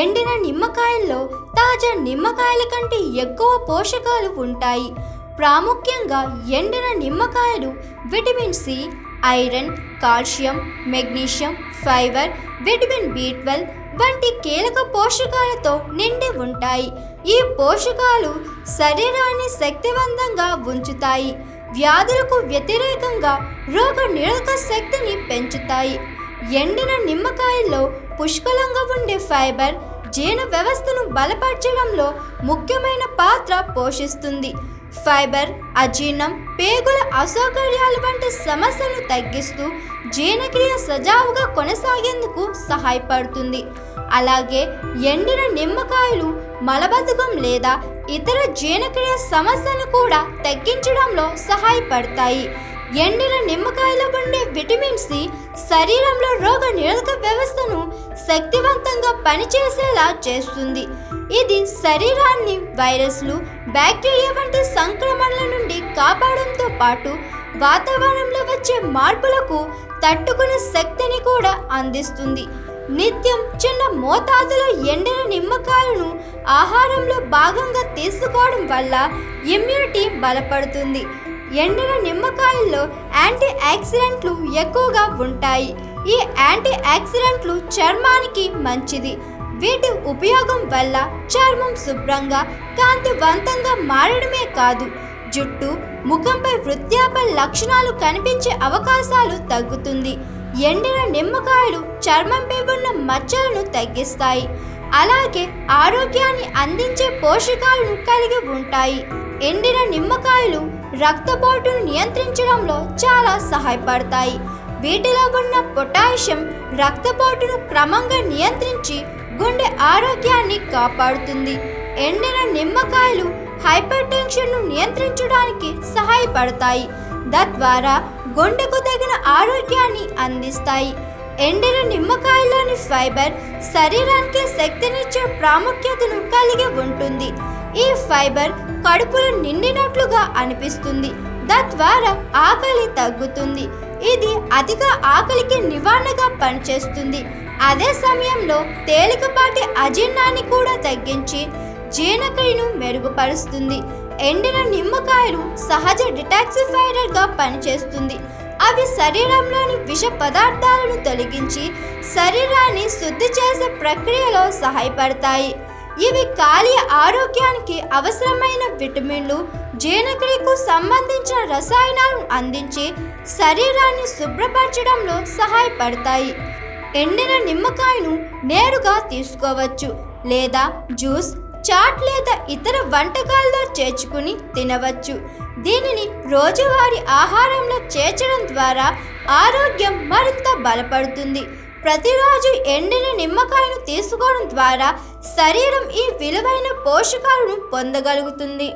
ఎండిన నిమ్మకాయల్లో తాజా నిమ్మకాయల కంటే ఎక్కువ పోషకాలు ఉంటాయి. ప్రాముఖ్యంగా ఎండిన నిమ్మకాయలు vitamin C iron calcium magnesium fibre vitamin B twelve వంటి కీలక పోషకాలతో నిండి ఉంటాయి. ఈ పోషకాలు శరీరాన్ని శక్తివంతంగా ఉంచుతాయి. వ్యాధులకు వ్యతిరేకంగా రోగ నిరోధక శక్తిని పెంచుతాయి. ఎండిన నిమ్మకాయల్లో పుష్కలంగా ఉండే ఫైబర్ జీర్ణ వ్యవస్థను బలపరచడంలో ముఖ్యమైన పాత్ర పోషిస్తుంది. ఫైబర్ అజీర్ణం పేగుల అసౌకర్యాలు వంటి సమస్యలను తగ్గిస్తూ జీర్ణక్రియ సజావుగా కొనసాగేందుకు సహాయపడుతుంది. అలాగే ఎండిన నిమ్మకాయలు మలబద్ధకం లేదా ఇతర జీర్ణక్రియ సమస్యను కూడా తగ్గించడంలో సహాయపడతాయి. ఎండిన నిమ్మకాయలో ఉండే విటమిన్ సి శరీరంలో రోగ నిరోధక వ్యవస్థను శక్తివంతంగా పనిచేసేలా చేస్తుంది. ఇది శరీరాన్ని వైరస్లు బ్యాక్టీరియా వంటి సంక్రమణల నుండి కాపాడంతో పాటు వాతావరణంలో వచ్చే మార్పులకు తట్టుకునే శక్తిని కూడా అందిస్తుంది. నిత్యం చిన్న మోతాదులో ఎండిన నిమ్మకాయలను ఆహారంలో భాగంగా తీసుకోవడం వల్ల ఇమ్యూనిటీ బలపడుతుంది. ఎండిన నిమ్మకాయల్లో యాంటీ ఆక్సిడెంట్లు ఎక్కువగా ఉంటాయి. ఈ యాంటీ ఆక్సిడెంట్లు చర్మానికి మంచిది. వీటి ఉపయోగం వల్ల చర్మం శుభ్రంగా కాంతివంతంగా మారడమే కాదు. జుట్టు ముఖంపై వృద్ధాప లక్షణాలు కనిపించే అవకాశాలు తగ్గుతుంది. ఎండిన నిమ్మకాయలు చర్మంపై ఉన్న మచ్చలను తగ్గిస్తాయి. అలాగే ఆరోగ్యాన్ని అందించే పోషకాలను కలిగి ఉంటాయి. ఎండిన నిమ్మకాయలు రక్తపోటును నియంత్రించడంలో చాలా సహాయపడతాయి. వీటిలో ఉన్న పొటాషియం రక్తపోటును క్రమంగా నియంత్రించి గుండె ఆరోగ్యాన్ని కాపాడుతుంది. ఎండిన నిమ్మకాయలు హైపర్ టెన్షన్ను నియంత్రించడానికి సహాయపడతాయి. తద్వారా గుండెకు తగిన ఆరోగ్యాన్ని అందిస్తాయి. ఎండిన నిమ్మకాయలు ఫైబర్ శరీరానికి శక్తినిచ్చే ప్రాముఖ్యతను కలిగి ఉంటుంది. ఈ ఫైబర్ కడుపులో నిండినట్లుగా అనిపిస్తుంది. తద్వారా ఆకలి తగ్గుతుంది. ఇది అధిక ఆకలికి నివారణగా పనిచేస్తుంది. అదే సమయంలో తేలికపాటి అజీర్ణాన్ని కూడా తగ్గించి జీర్ణక్రియను మెరుగుపరుస్తుంది. ఎండిన నిమ్మకాయలు సహజ డిటాక్సిఫైడర్గా పనిచేస్తుంది. అవి శరీరంలోని విష పదార్థాలను తొలగించి శరీరాన్ని శుద్ధి చేసే ప్రక్రియలో సహాయపడతాయి. ఇవి కాలి ఆరోగ్యానికి అవసరమైన విటమిన్లు జీర్ణక్రియకు సంబంధించిన రసాయనాలను అందించి శరీరాన్ని శుభ్రపరచడంలో సహాయపడతాయి. ఎండిన నిమ్మకాయను నేరుగా తీసుకోవచ్చు లేదా జ్యూస్ చాట్ లేదా ఇతర వంటకాల్లో చేర్చుకుని తినవచ్చు. దీనిని రోజువారీ ఆహారంలో చేర్చడం ద్వారా ఆరోగ్యం మరింత బలపడుతుంది. ప్రతిరోజు ఎండిన నిమ్మకాయను తీసుకోవడం ద్వారా శరీరం ఈ విలువైన పోషకాలను పొందగలుగుతుంది.